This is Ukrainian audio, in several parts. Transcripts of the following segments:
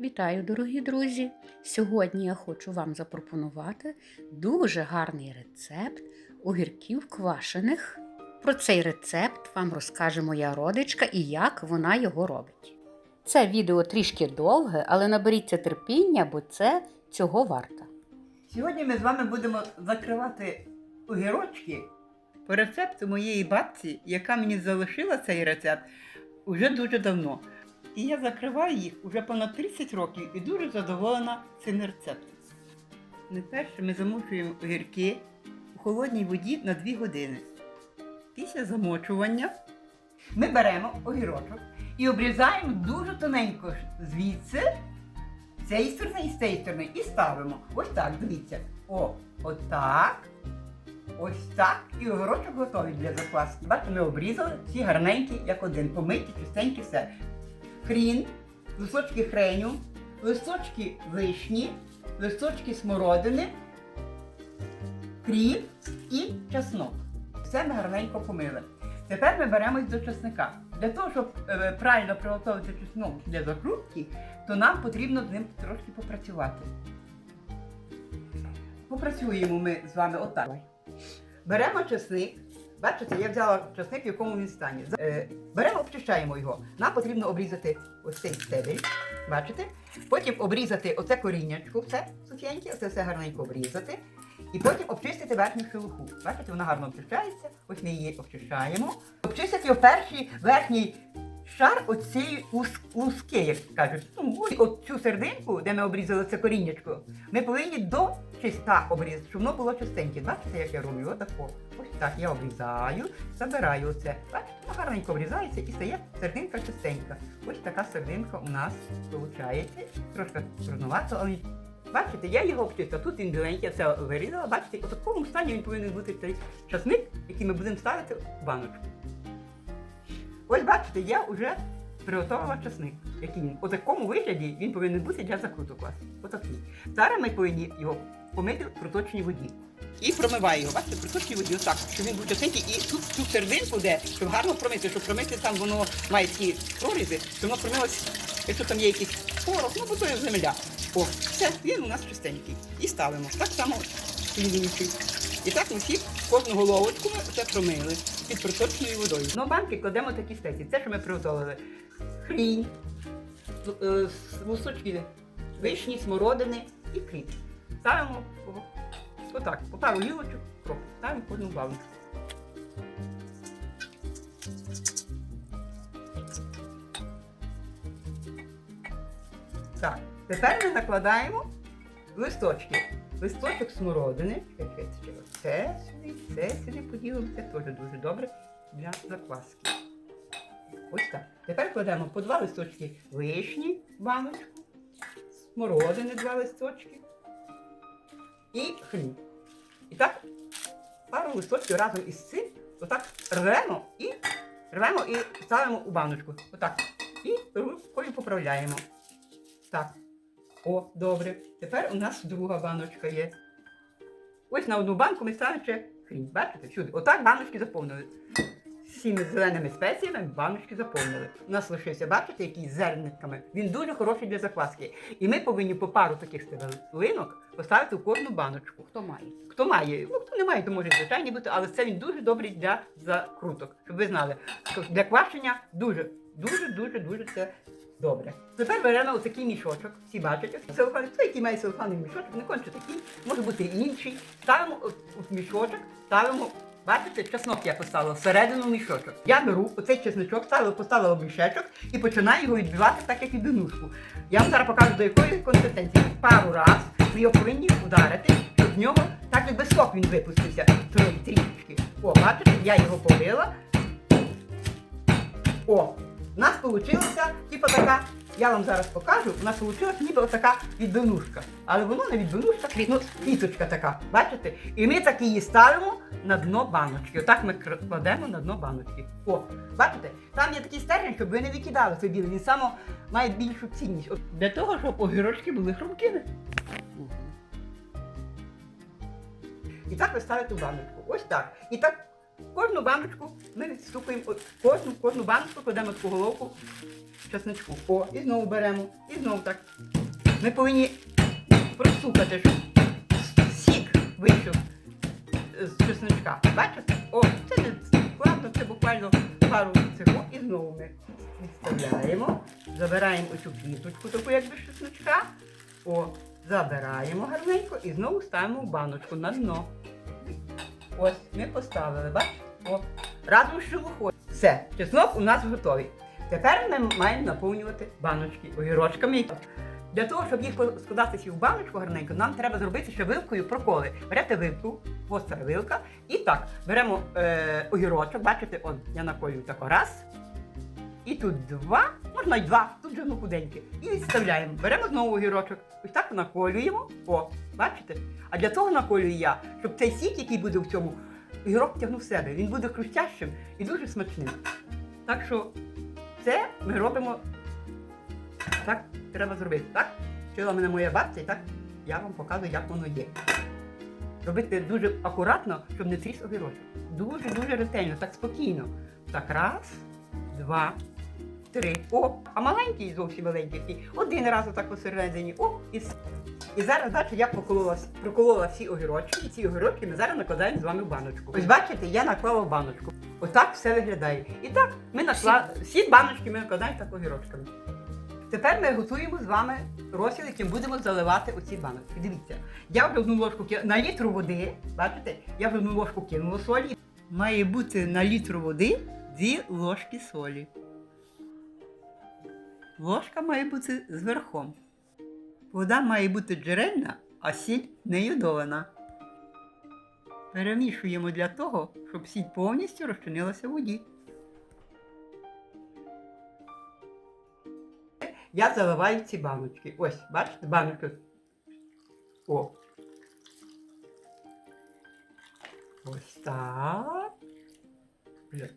Вітаю, дорогі друзі! Сьогодні я хочу вам запропонувати дуже гарний рецепт огірків квашених. Про цей рецепт вам розкаже моя родичка і як вона його робить. Це відео трішки довге, але наберіться терпіння, бо це цього варто. Сьогодні ми з вами будемо закривати огірочки по рецепту моєї бабці, яка мені залишила цей рецепт уже дуже давно. І я закриваю їх уже понад 30 років і дуже задоволена цим рецептом. Найперше ми замочуємо огірки у холодній воді на 2 години. Після замочування ми беремо огірочок і обрізаємо дуже тоненько звідси з цієї сторони і з цієї сторони. І ставимо. Ось так, дивіться. О, отак. Ось так. І огірочок готовий для закваски. Бачите, ми обрізали всі гарненькі, як один. Помиті, чистенькі, все. Хрін, листочки хреню, листочки вишні, листочки смородини, кріп і чеснок. Все ми гарненько помили. Тепер ми беремось до чесника. Для того, щоб е, правильно приготувати чеснок для закрутки, то нам потрібно з ним трошки попрацювати. Попрацюємо ми з вами отак. Беремо чесник. Бачите, я взяла чесник, в якому він стані. Е, беремо, обчищаємо його. Нам потрібно обрізати ось цей стебель. Бачите? Потім обрізати оце коріннячко, все сухеньке, оце все гарненько обрізати. І потім обчистити верхню шелуху. Бачите, вона гарно обчищається. Ось ми її обчищаємо. Обчистити перший верхній шар оцієї лус- луски, як кажуть. Ну, от цю сердинку, де ми обрізали це коріннячко, ми повинні до чиста обрізати, щоб воно було чистеньке. Бачите, як я роблю? Отако. Ось так я обрізаю, забираю оце. Бачите, воно гарненько обрізається і стає сердинка чистенька. Ось така сердинка у нас виходить. Трошки трудновато, але бачите, я його обчистила. Тут він біленький, я це вирізала. Бачите, у такому стані він повинен бути цей часник, який ми будемо ставити в баночку. Ось бачите, я вже приготувала часник. Який. У такому вигляді він повинен бути для закруток. Отакий. Зараз ми повинні його помити в проточній воді. І промиваю його, бачите, в проточній воді, отак, щоб він був чистенький. І тут цю сердинку, де, щоб гарно промити, щоб промити там воно має ті прорізи, щоб воно промилось, якщо там є якийсь порох, ну бо то є земля. О, все, він у нас чистенький. І ставимо. Так само інший. І так ми всі кожну головочку ми це промили під проточною водою. Ну, банки кладемо такі спеції. Це, що ми приготували. Хрінь, е, лусочки вишні, смородини і кріп. Ставимо отак, по пару гілочок. Ставимо в одну. Так, тепер ми накладаємо листочки. Листочок смородини. Це сюди, це сюди поділимо. Це теж дуже добре для закваски. Ось так. Тепер кладемо по два листочки вишні баночку, смородини два листочки і хліб. І так пару листочків разом із цим отак рвемо і рвемо і ставимо у баночку. Отак. І рукою поправляємо. Так. О, добре. Тепер у нас друга баночка є. Ось на одну банку ми ставимо ще хрін. Бачите? Всюди. Отак баночки заповнили. Всіми зеленими спеціями баночки заповнили. У нас лишився, бачите, який з зернитками. Він дуже хороший для закваски. І ми повинні по пару таких стебелинок поставити в кожну баночку. Хто має? Хто має, ну хто не має, то може звичайні бути, але це він дуже добрий для закруток. Щоб ви знали, для квашення дуже, дуже, дуже, дуже це добре. Тепер беремо отакий мішочок, всі бачите, селфан, це який має селфанний мішочок, не конче такий, може бути інший. Ставимо от мішочок, ставимо. Бачите, чеснок я поставила всередину мішочок. Я беру оцей чесночок, ставила, поставила в мішечок і починаю його відбивати так, як відбивнушку. Я вам зараз покажу, до якої консистенції. Пару раз ми його повинні ударити, щоб з нього так якби сок він випустився. Трішечки. О, бачите, я його полила. О, у нас вийшла, типу така, я вам зараз покажу, у нас вийшла ніби така відбивнушка. Але воно не відбивнушка, ну, квіточка така, бачите? І ми так її ставимо на дно баночки. Отак ми кладемо на дно баночки. О, бачите? Там є такий стержень, щоб ви не викидали той білий. Він саме має більшу цінність. От Для того, щоб огірочки були хрумкими. І так ви ставите баночку. Ось так. І так Кожну баночку ми відступуємо, кожну, кожну баночку кладемо таку головку чесничку. О, і знову беремо, і знову так. Ми повинні простукати, щоб сік вийшов з чесничка. Бачите? О, це не складно, це буквально пару цього. І знову ми відставляємо, забираємо оцю квіточку, таку як без чесничка. О, забираємо гарненько і знову ставимо в баночку на дно. Ось, ми поставили, бачите? О, разом з шелухою. Все, чеснок у нас готовий. Тепер ми маємо наповнювати баночки огірочками. Для того, щоб їх складати в баночку гарненько, нам треба зробити ще вилкою проколи. Берете вилку, гостра вилка, і так, беремо е, огірочок, бачите, он, я наколюю тако раз. І тут два, можна й два, тут же ну. І відставляємо. Беремо знову огірочок. Ось так наколюємо. О, бачите? А для того наколюю я, щоб цей сік, який буде в цьому, огірок тягнув в себе. Він буде хрустящим і дуже смачним. Так що це ми робимо. Так треба зробити. Так? Вчила мене моя бабця, і так я вам показую, як воно є. Робити дуже акуратно, щоб не тріс огірочок. Дуже-дуже ретельно, так спокійно. Так, раз, два, три. О, а маленький, зовсім маленький. Один раз отак посередині. О, і. І зараз, бачите, я проколола, проколола всі огірочки, і ці огірочки ми зараз накладаємо з вами в баночку. Ось бачите, я наклала в баночку. Отак все виглядає. І так, ми накла... всі баночки ми накладаємо так огірочками. Тепер ми готуємо з вами розсіл, яким будемо заливати оці баночки. Дивіться, я вже одну ложку ки- на літру води, бачите, я вже одну ложку кинула солі. Має бути на літру води дві ложки солі. Ложка має бути з верхом. Вода має бути джерельна, а сіль не йодована. Перемішуємо для того, щоб сіль повністю розчинилася в воді. Я заливаю ці баночки. Ось, бачите, баночка. О. Ось так. Бля,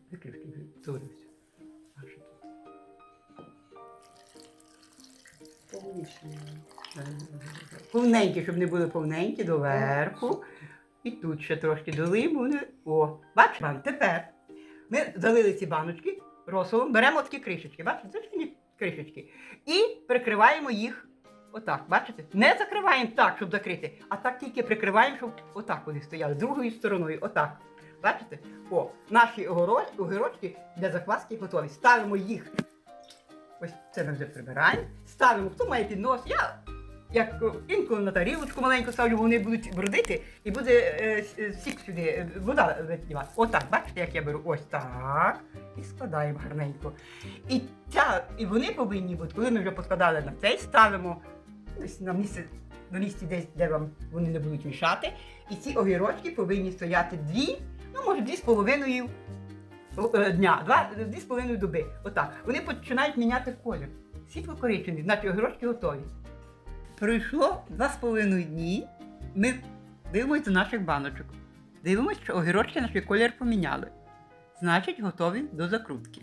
Повненькі, щоб не були повненькі доверху. І тут ще трошки долимо. вони- О, бачите? Тепер ми залили ці баночки розсолом, беремо такі кришечки, бачите, ж кришечки. І прикриваємо їх отак, бачите? Не закриваємо так, щоб закрити, а так тільки прикриваємо, щоб отак вони стояли, другою стороною, отак. Бачите? О, наші огірочки для закваски готові. Ставимо їх. Ось це ми вже прибираємо. Ставимо, хто має піднос. Я як о, інколи на тарілочку маленьку ставлю, вони будуть бродити і буде е, е, сік сюди, е, вода витівати. Отак, бачите, як я беру? Ось так. І складаємо гарненько. І, ця, і вони повинні бути, коли ми вже поскладали на цей, ставимо десь на місце, на місці десь, де вам вони не будуть мішати. І ці огірочки повинні стояти дві, ну може дві з половиною е, дня, два, дві з половиною доби. Отак. Вони починають міняти колір. Світло коричневі, значить огірочки готові. Пройшло два з половиною дні. Ми дивимося до наших баночок. Дивимося, що огірочки наш колір поміняли. Значить, готові до закрутки.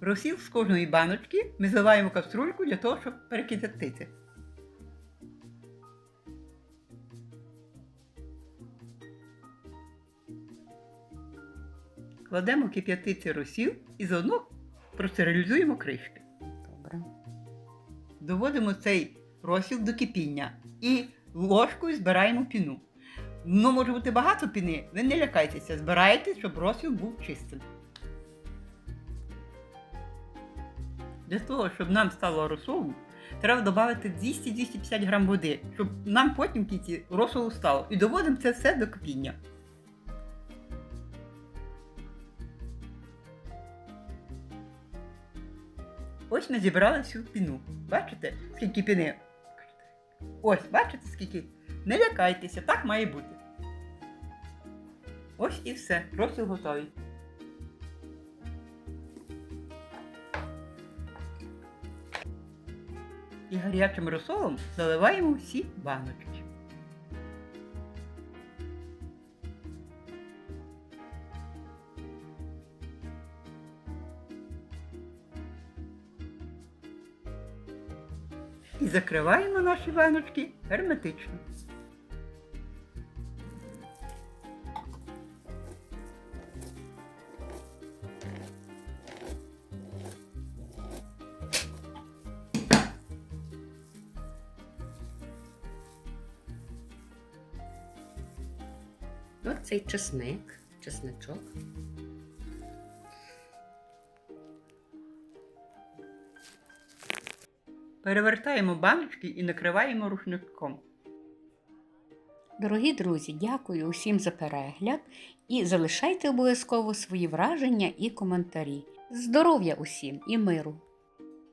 Розсіл з кожної баночки ми заливаємо каструльку для того, щоб перекипятити. Кладемо кип'ятити розсіл і заодно простерилізуємо кришки. Добре. Доводимо цей розсіл до кипіння і ложкою збираємо піну. Ну, може бути багато піни, ви не лякайтеся, збирайте, щоб розсіл був чистим. Для того, щоб нам стало розсолу, треба додати 200-250 грам води, щоб нам потім в кінці розсолу стало. І доводимо це все до кипіння. Ось ми зібрали всю піну. Бачите, скільки піни? Ось, бачите, скільки? Не лякайтеся, так має бути. Ось і все, розсіл готовий. І гарячим розсолом заливаємо всі баночки. Закриваємо наші баночки герметично. Ось цей чесник, чесничок. Перевертаємо баночки і накриваємо рушником. Дорогі друзі, дякую усім за перегляд і залишайте обов'язково свої враження і коментарі. Здоров'я усім і миру!